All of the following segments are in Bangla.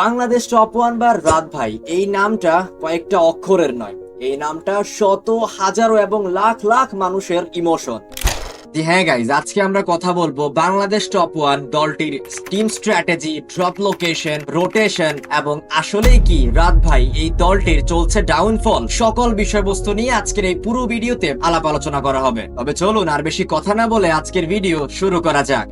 বাংলাদেশ টপ ওয়ান বা রাত ভাই, এই নামটা কয়েকটা অক্ষরের নয়। এই নামটা শত, হাজারো এবং লাখ লাখ মানুষের ইমোশন হ্যাঁ গাইজ আজকে আমরা কথা বলব বাংলাদেশ টপ ওয়ান দলটির team strategy drop location rotation এবং আসলেই কি রাত ভাই, এই দলটির চলছে ডাউনফল সকল বিষয়বস্তু নিয়ে আজকের এই পুরো ভিডিওতে আলাপ আলোচনা করা হবে। তবে চলুন আর বেশি কথা না বলে আজকের ভিডিও শুরু করা যাক।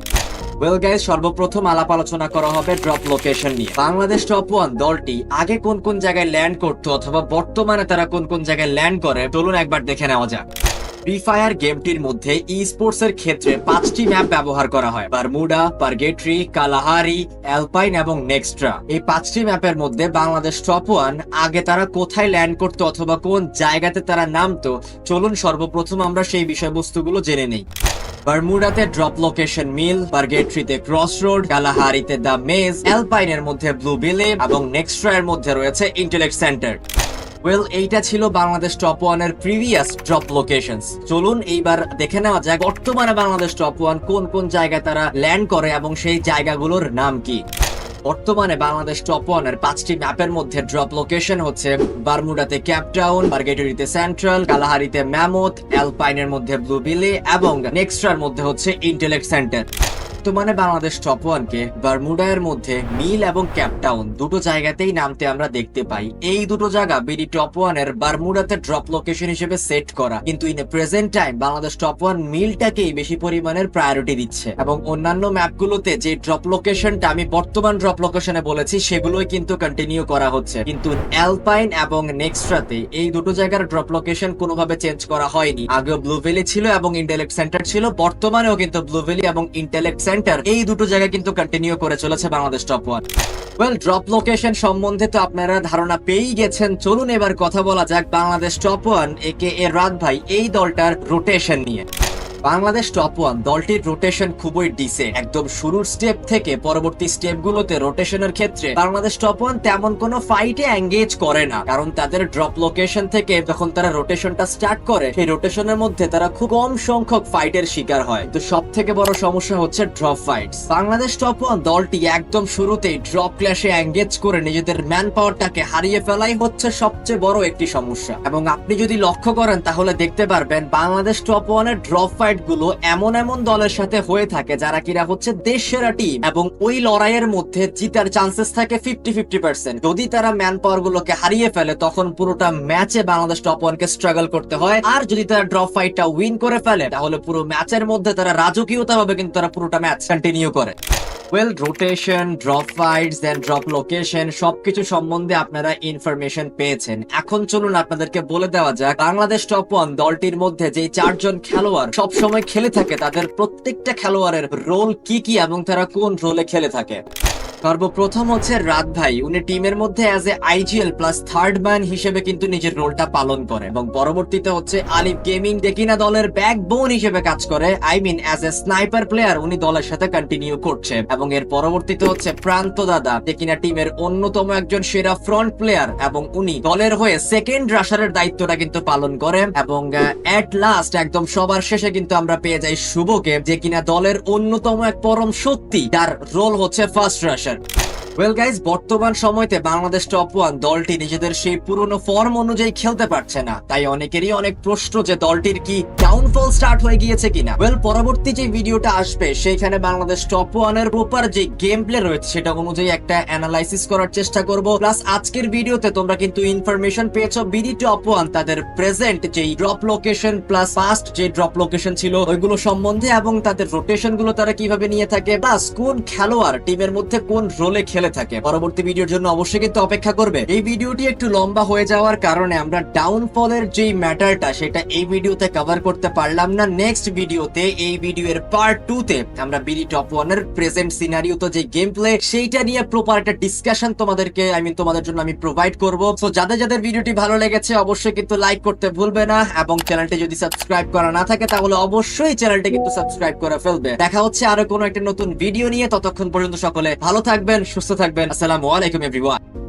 ওয়েল গাইজ সর্বপ্রথম আলাপ আলোচনা করা হবে ড্রপ লোকেশন নিয়ে। বাংলাদেশ টপ ওয়ান দলটি আগে কোন কোন জায়গায় ল্যান্ড করতো অথবা বর্তমানে তারা কোন কোন জায়গায় ল্যান্ড করে, চলুন একবার দেখে নেওয়া যাক। ফ্রি ফায়ার গেমটির মধ্যে ই স্পোর্টস এর ক্ষেত্রে পাঁচটি ম্যাপ ব্যবহার করা হয়। বারমুডা পারগেট্রি কালাহারি অ্যালপাইন এবং নেক্সট্রা এই পাঁচটি ম্যাপের মধ্যে বাংলাদেশ টপ ওয়ান আগে তারা কোথায় ল্যান্ড করতো অথবা কোন জায়গাতে তারা নামতো, চলুন সর্বপ্রথম আমরা সেই বিষয়বস্তুগুলো জেনে নেই। বারমুডাতে ড্রপ লোকেশন মিল বার্গেট্রিতে ক্রস রোড কালাহারিতে দ্য মেজ অ্যালপাইনের মধ্যে ব্লু বিলে এবং নেক্সট্রা এর মধ্যে রয়েছে ইন্টেলেক্ট সেন্টার ওয়েল এইটা ছিল বাংলাদেশ টপ ওয়ানের প্রিভিয়াস ড্রপ লোকেশন চলুন এইবার দেখে নেওয়া যায় বর্তমানে বাংলাদেশ টপ ওয়ান কোন কোন জায়গায় তারা ল্যান্ড করে এবং সেই জায়গাগুলোর নাম কি। বর্তমানে বাংলাদেশ টপ ওয়ানের পাঁচটি ম্যাপের মধ্যে ড্রপ লোকেশন হচ্ছে বারমুডাতে ক্যাপটাউন বার্গেটরিতে সেন্ট্রাল কালাহারিতে ম্যামথ অ্যালপাইনের মধ্যে ব্লু বিলি এবং নেক্সট্রার মধ্যে হচ্ছে ইন্টেলেক্ট সেন্টার বর্তমানে বাংলাদেশ টপ ওয়ানকে বারমুডার মধ্যে মিল এবং ক্যাপটাউন দুটো জায়গাতেই নামতে আমরা দেখতে পাই। এই দুটো জায়গা বিডি টপ ওয়ানের বারমুডাতে ড্রপ লোকেশন হিসেবে সেট করা। কিন্তু in present time Bangladesh top one মিলটাকেই বেশি পরিমাণের প্রায়োরিটি দিচ্ছে। এবং অন্যান্য ম্যাপগুলোতে যে ড্রপ লোকেশনটা আমি বর্তমান ড্রপ লোকেশনে বলেছি, সেগুলোই কিন্তু কন্টিনিউ করা হচ্ছে। কিন্তু অ্যালপাইন এবং নেক্সট্রাতে এই দুটো জায়গার ড্রপ লোকেশন কোনোভাবে চেঞ্জ করা হয়নি। আগেও ব্লু ভ্যালি ছিল এবং ইন্টেলেক্ট সেন্টার ছিল, বর্তমানেও কিন্তু ব্লু ভ্যালি এবং ইন্টেলেক্ট সেন্টার এই দুটো জায়গা কিন্তু কন্টিনিউ করে চলেছে Bangladesh top one well drop location সম্বন্ধে তো আপনারা ধারণা পেয়েই গেছেন। চলুন এবার কথা বলা যাক বাংলাদেশ টপ ওয়ান একে এ রাত ভাই, এই দলটার রোটেশন নিয়ে। বাংলাদেশ টপ ওয়ান দলটির রোটেশন খুবই ডিসেন্ট একদম শুরুর স্টেপ থেকে পরবর্তী স্টেপ গুলোতে রোটেশনের ক্ষেত্রে বাংলাদেশ টপ ওয়ান তেমন কোনো ফাইটে এঙ্গেজ করে না। কারণ তাদের ড্রপ লোকেশন থেকে যখন তারা রোটেশনটা স্টার্ট করে, সেই রোটেশনের মধ্যে তারা খুব কম সংখ্যক ফাইটের শিকার হয়। তো সব থেকে বড় সমস্যা হচ্ছে drop fight Bangladesh top one দলটি একদম শুরুতেই ড্রপ ক্লাসে এঙ্গেজ করে নিজেদের ম্যান পাওয়ারটাকে হারিয়ে ফেলাই হচ্ছে সবচেয়ে বড় একটি সমস্যা। এবং আপনি যদি লক্ষ্য করেন, তাহলে দেখতে পারবেন বাংলাদেশ টপ ওয়ানের ড্রপ ফাইট গুলো এমন এমন দলের সাথে হয়ে থাকে যারা কিনা হচ্ছে দেশ সেরা টিম এবং ওই লড়াইয়ের মধ্যে জিতার চান্সেস থাকে ফিফটি ফিফটি পার্সেন্ট যদি তারা ম্যান পাওয়ার গুলোকে হারিয়ে ফেলে, তখন পুরোটা ম্যাচে বাংলাদেশ টপ ওয়ানকে স্ট্রাগল করতে হয়। আর যদি তারা ড্রপ ফাইটটা উইন করে ফেলে, তাহলে পুরো ম্যাচের মধ্যে তারা রাজকীয়তা ভাবে কিন্তু তারা পুরোটা ম্যাচ কন্টিনিউ করে। Well rotation drop fights then drop location সবকিছু সম্বন্ধে আপনারা ইনফরমেশন পেয়েছেন। এখন চলুন আপনাদেরকে বলে দেওয়া যাক, বাংলাদেশ টপ ওয়ান দলটির মধ্যে যে চারজন খেলোয়াড় সব সময় খেলে থাকে, তাদের প্রত্যেকটা খেলোয়াড়ের রোল কি কি এবং তারা কোন রোলে খেলে থাকে? সর্বপ্রথম হচ্ছে রাত ভাই। উনি টিমের মধ্যে as a IGL plus third man হিসেবে কিন্তু নিজের রোলটা পালন করে এবং পরবর্তীতে হচ্ছে আলিফ গেমিং দেখিনা দলের ব্যাকবোন হিসেবে কাজ করে I mean as a sniper player উনি দলের সাথে কন্টিনিউ করছে এবং এর পরবর্তীতে হচ্ছে প্রান্ত দাদা দেখিনা টিমের অন্যতম একজন সেরা ফ্রন্ট প্লেয়ার এবং উনি দলের হয়ে সেকেন্ড রাশারের দায়িত্বটা কিন্তু পালন করে এবং এট লাস্ট একদম সবার শেষে কিন্তু আমরা পেয়ে যাই শুভকে, যে কিনা দলের অন্যতম এক পরম শক্তি যার রোল হচ্ছে ফার্স্ট রাশার ওয়েল গাইজ বর্তমান সময়তে বাংলাদেশ টপ ওয়ান দলটি নিজেদের সেই পুরনো ফর্ম অনুযায়ী খেলতে পারছে না। তাই অনেকেরই অনেক প্রশ্ন যে দলটির কি ডাউনফল স্টার্ট হয়ে গিয়েছে কিনা? ওয়েল পরবর্তী যে ভিডিওটা আসবে, সেইখানে বাংলাদেশ টপ ওয়ানের প্রপার যে গেম প্লে রয়েছে, সেটা অনুযায়ী একটা অ্যানালাইসিস করার চেষ্টা করব। প্লাস আজকের ভিডিওতে তোমরা কিন্তু ইনফরমেশন পেয়েছ বিডি টপ ওয়ান তাদের প্রেজেন্ট যেই ড্রপ লোকেশন প্লাস ফার্স্ট যে ড্রপ লোকেশন ছিল, ওইগুলো সম্বন্ধে এবং তাদের রোটেশনগুলো তারা কীভাবে নিয়ে থাকে প্লাস কোন খেলোয়াড় টিমের মধ্যে কোন রোলে খেলে থাকে। পরবর্তী ভিডিওর জন্য অবশ্যই কিন্তু অপেক্ষা করবে। এই ভিডিওটি একটু লম্বা হয়ে যাওয়ার কারণে আমরা ডাউনফলের যেই ম্যাটারটা সেটা এই ভিডিওতে কভার করতে পারলাম না নেক্সট ভিডিওতে এই ভিডিও এর পার্ট টু তে আমরা বিডি টপ ওয়ানের প্রেজেন্ট সিনারিও তো যে গেম প্লে সেইটা নিয়ে প্রপার একটা ডিসকাশন তোমাদেরকে আই মিন তোমাদের জন্য আমি প্রোভাইড করব। সো যাদের যাদের ভিডিওটি ভালো লেগেছে, অবশ্যই কিন্তু লাইক করতে ভুলবে না এবং চ্যানেলটি যদি সাবস্ক্রাইব করা না থাকে, তাহলে অবশ্যই চ্যানেলটি কিন্তু সাবস্ক্রাইব করে ফেলবে। দেখা হচ্ছে আরও কোনো একটা নতুন ভিডিও নিয়ে। ততক্ষণ পর্যন্ত সকলে ভালো থাকবেন, সুস্থ থাকবেন। আসসালামু আলাইকুম এভরিওয়ান